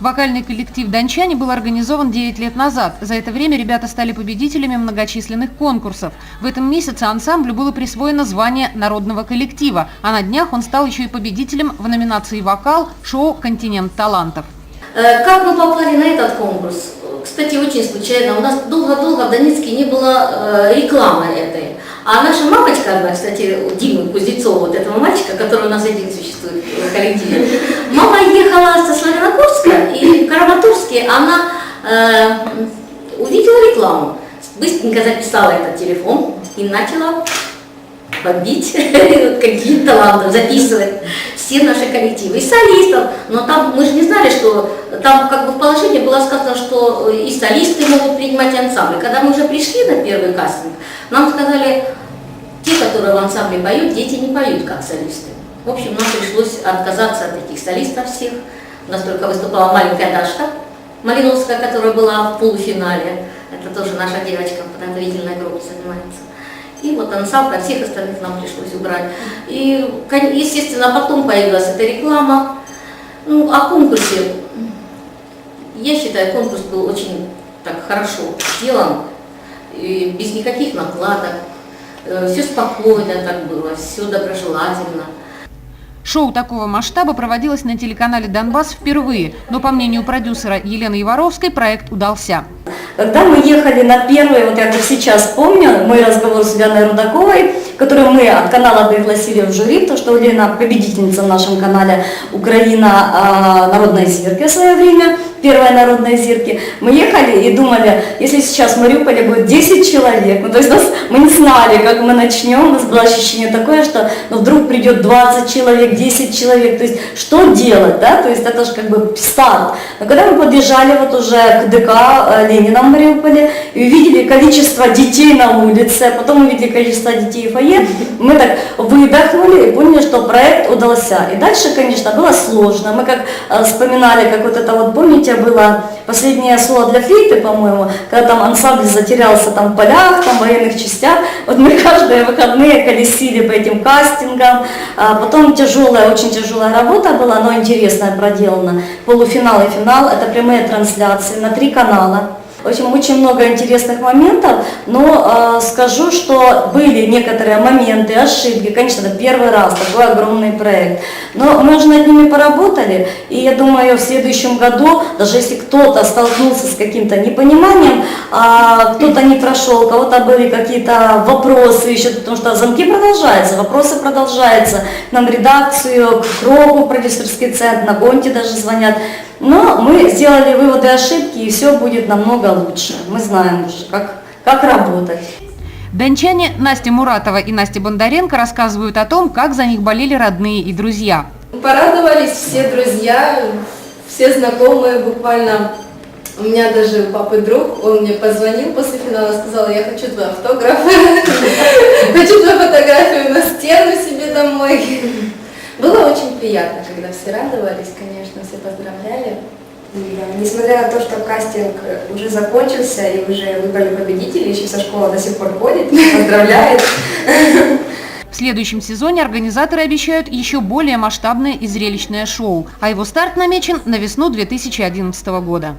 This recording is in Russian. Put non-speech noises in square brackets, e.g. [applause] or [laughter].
Вокальный коллектив «Дончане» был организован 9 лет назад. За это время ребята стали победителями многочисленных конкурсов. В этом месяце ансамблю было присвоено звание народного коллектива, а на днях он стал еще и победителем в номинации «Вокал» шоу «Континент талантов». Э, Как мы попали на этот конкурс? Кстати, очень случайно. У нас долго-долго в Донецке не было э, рекламы. А наша мамочка одна, кстати, у Димы Кузнецова, вот этого мальчика, который у нас один существует в коллективе, мама ехала со Славяногорска и в Краматорске. Она э, увидела рекламу, быстренько записала этот телефон и начала бомбить [laughs] какие талантов, записывать все наши коллективы, и солистов, но там мы же не знали, что там как бы в положении было сказано, что и солисты могут принимать ансамбль. Когда мы уже пришли на первый кастинг, нам сказали, те, которые в ансамбле поют, дети не поют как солисты. В общем, нам пришлось отказаться от этих солистов всех. У нас только выступала маленькая Дашка Малиновская, которая была в полуфинале. Это тоже наша девочка в подготовительной группе занимается. И вот ансамбль, а всех остальных нам пришлось убрать. И, естественно, потом появилась эта реклама. Ну, о конкурсе. Я считаю, конкурс был очень так хорошо сделан, и без никаких накладок. Все спокойно так было, все доброжелательно. Шоу такого масштаба проводилось на телеканале «Донбасс» впервые, но, по мнению продюсера Елены Яворовской, проект удался. Когда мы ехали на первый, вот я как сейчас помню, мой разговор с Леной Рудаковой, которую мы от канала пригласили в жюри, потому что Лена победительница в нашем канале Украина а, народной зирки в свое время, первая народная зирки. Мы ехали и думали, если сейчас в Мариуполе будет 10 человек, ну то есть нас, мы не знали, как мы начнем, у нас было ощущение такое, что ну, вдруг придет 20 человек, 10 человек, то есть что делать, да, то есть это же как бы старт. Но когда мы подъезжали вот уже к ДК э, Ленина в Мариуполе и увидели количество детей на улице, потом увидели количество детей в фойе, мы так выдохнули и поняли, что проект удался. И дальше, конечно, было сложно. Мы как э, вспоминали, как вот это вот, помните, было последнее слово для флейты, по-моему, когда там ансамбль затерялся там в полях, там в военных частях. Вот мы [laughs] каждые выходные колесили по этим кастингам. А потом тяжелая, очень тяжелая работа была, но интересная проделана. Полуфинал и финал, это прямые трансляции на три канала. В общем, очень много интересных моментов, но э, скажу, что были некоторые моменты, ошибки. Конечно, это первый раз такой огромный проект. Но мы уже над ними поработали, и я думаю, в следующем году, даже если кто-то столкнулся с каким-то непониманием, а кто-то не прошел, у кого-то были какие-то вопросы еще, потому что замки продолжаются, вопросы продолжаются. Нам редакцию, к Року, в продюсерский центр, на Конте даже звонят. Но мы сделали выводы и ошибки, и все будет намного лучше. Мы знаем уже, как, как работать. Дончане Настя Муратова и Настя Бондаренко рассказывают о том, как за них болели родные и друзья. Порадовались все друзья, все знакомые буквально. У меня даже папы друг, он мне позвонил после финала, сказал, я хочу твой автограф, [laughs] хочу твою фотографию на стену себе домой. Было очень приятно, когда все радовались, конечно, все поздравляли. Да, Несмотря на то, что кастинг уже закончился и уже выбрали победителей, еще со школы до сих пор ходит, [laughs] поздравляет. В следующем сезоне организаторы обещают еще более масштабное и зрелищное шоу, а его старт намечен на весну 2011 года.